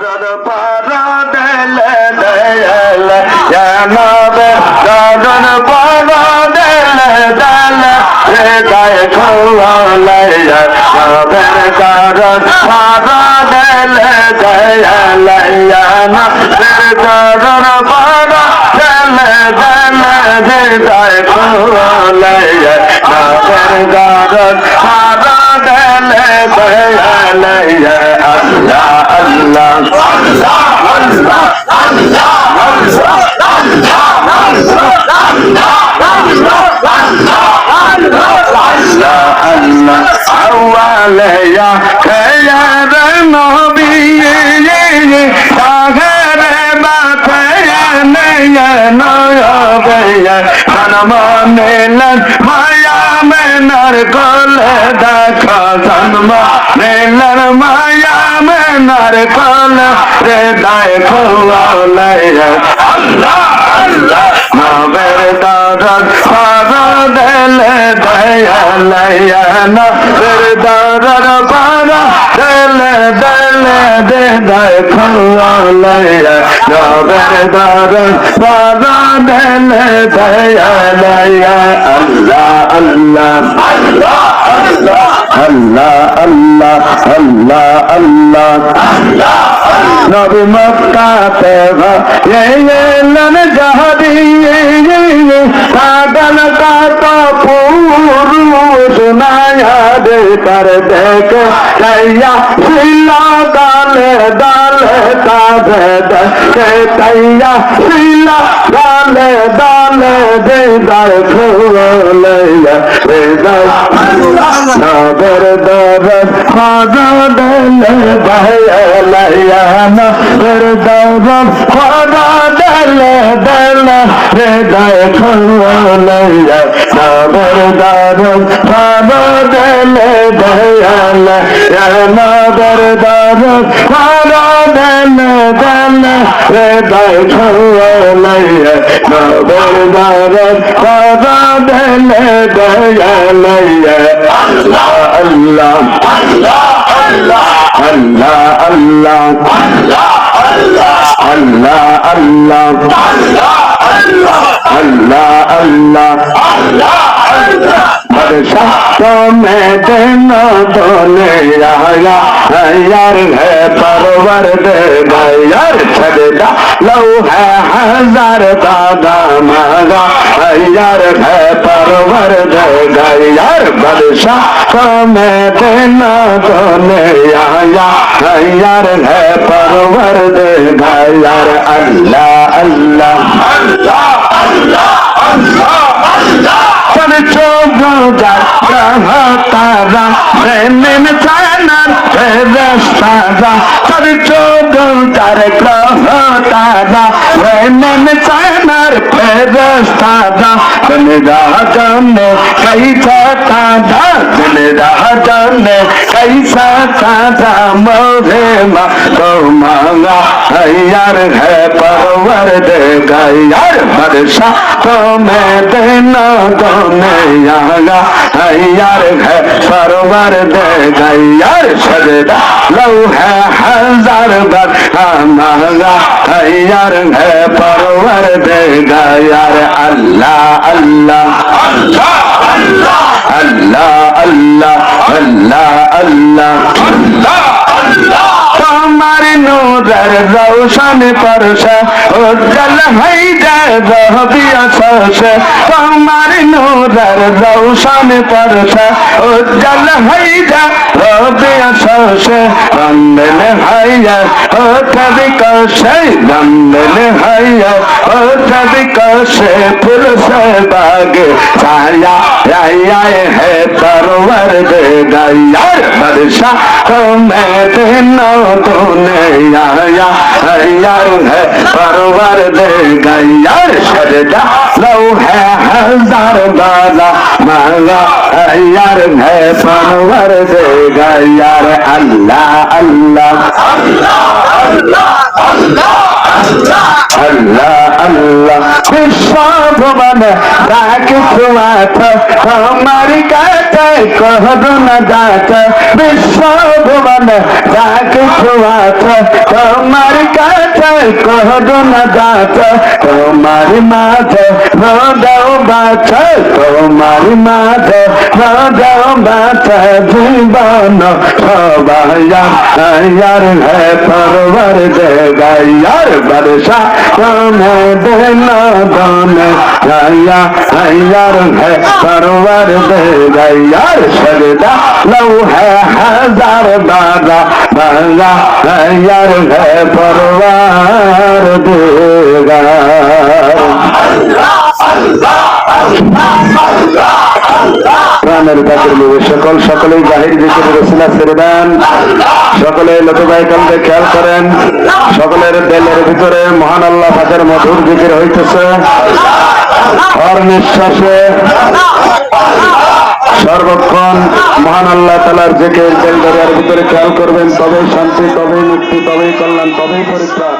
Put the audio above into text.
নজর পারা দেলে দেলে নজর নজর পারা দেলে দেলে রে গায়ে খোলা লাইয়া নজর কারণ পারা দেলে দেয়া লাইয়া না রে নজর পারা দেলে দেলে রে গায়ে খোলা লাইয়া নজর কারণ عليا يا نبي طاهر بطيا نيا نيا জন্ম নিলেন মায়া মেনার কলে দেখা জন্ম নিলেন মায়া মেনার পালা রে দায় খোলাই আল্লাহ আল্লাহ। মাবের দাদার সারা দেলে দয়া লাইয়া না ফের দাদার পারা দেলে দেলে দে দায় খোলাইয়া মাবের দাদার সারা দেলে দয়া লাইয়া। আল্লাহ আল্লাহ। আল্লাহ। আল্লাহ আল্লাহ আল্লাহ আল্লাহ নবী মক্কা তেবা এ এ लन जहरी साधन का तो पूरू सुनाया दे पर देख तैया सिला दाल दाल ताज दे तैया सिला दाल दाल दे दर फूल दे दर খাজা দেলে ভাই লাইয়ানা করে দাও রব খাজা দেলে দেলে রে দায় খোয়া লাইয়া সাবর দারব খাজা দেলে ভাই লাইয়ানা করে দারব খাজা দেলে দেলে রে দায় খোয়া লাইয়া সাবর দারব খাজা আল্লাহ আল্লাহ আল্লাহ আল্লাহ আল্লাহ আল্লাহ আল্লাহ আল্লাহ बरसा तो मैं दिन दोने आया यार है परवर दे यार छड़ा लो है हजार दादा मागा यार है परवर दे यार বাদশা কমে তেনা তোলে আয়া হায়ার হে পরবর দে ঘায়ার আল্লাহ আল্লাহ চোখ যাত্রা ভাতারা প্রেমের চায়নার रस्तादा तर चोदों तर प्रहतादा वैनन चानर फेरस्तादा दिलदा जाने कैसा तादा दिलदा जाने कैसा तादा मोरे मा तो मांगा यार है परवर दे यार वर्षा तो मैं देना तो मैं यागा यार है परवर दे यार सर حضرت لوح حزر بر ہمارا تیار ہے پروردگار اللہ اللہ اللہ اللہ اللہ اللہ اللہ اللہ اللہ তোমার নূরের রৌশন পরশে, উজ্জ্বল হই যায় রহবিয়া সরষে তোমার নূরের রৌশন পরশে, উজ্জ্বল হই যায় রহবিয়া সরষে রন্দন হাইয়া ও কবি কষে রন্দন হাইয়া ও কবি কষে ফুল সে বাগে। ছায়া রাইয়া হে তরवर দে গাইয়া शाहते नैयार है परवर दे गैर शरदा लव है हजार बाला माला अयार है परवर दे गैर अल्लाह अल्लाह अल्लाह अल्लाह अल्लाह अल्लाह अल्लाह বিশ্ব ভুবনে তোমাত তোমার কাছে করুণা যাচ্ছে বিশ্ব ভুবন যা তোমাত তোমার কাছে করুণা যাচ্ছে তোমার মাঝে হৃদয় বাছে তোমার মাঝে হৃদয় বাছে জীবন সবাই यार है परवर देगा यार बरसा तुम्हें देना दोने या यार है परवर देगा यार सजदा लो है हजार बागा बागा यार है परवर देगा প্রাণের কাছের লোক সকল, সকলেই জাহির জিকির রসিলা ছেড়ে দেন। সকলে লতুবাই কালকে খেয়াল করেন। সকলের দেলের ভিতরে মহান আল্লাহ পাকের মধুর জিকির হইতেছে। হর নিঃশ্বাসে সর্বক্ষণ মহান আল্লাহ তালার জিকির দেল দরিয়ার ভিতরে খেয়াল করবেন, তবেই শান্তি, তবেই মুক্তি, তবেই কল্যাণ, তবেই পরিত্রাণ।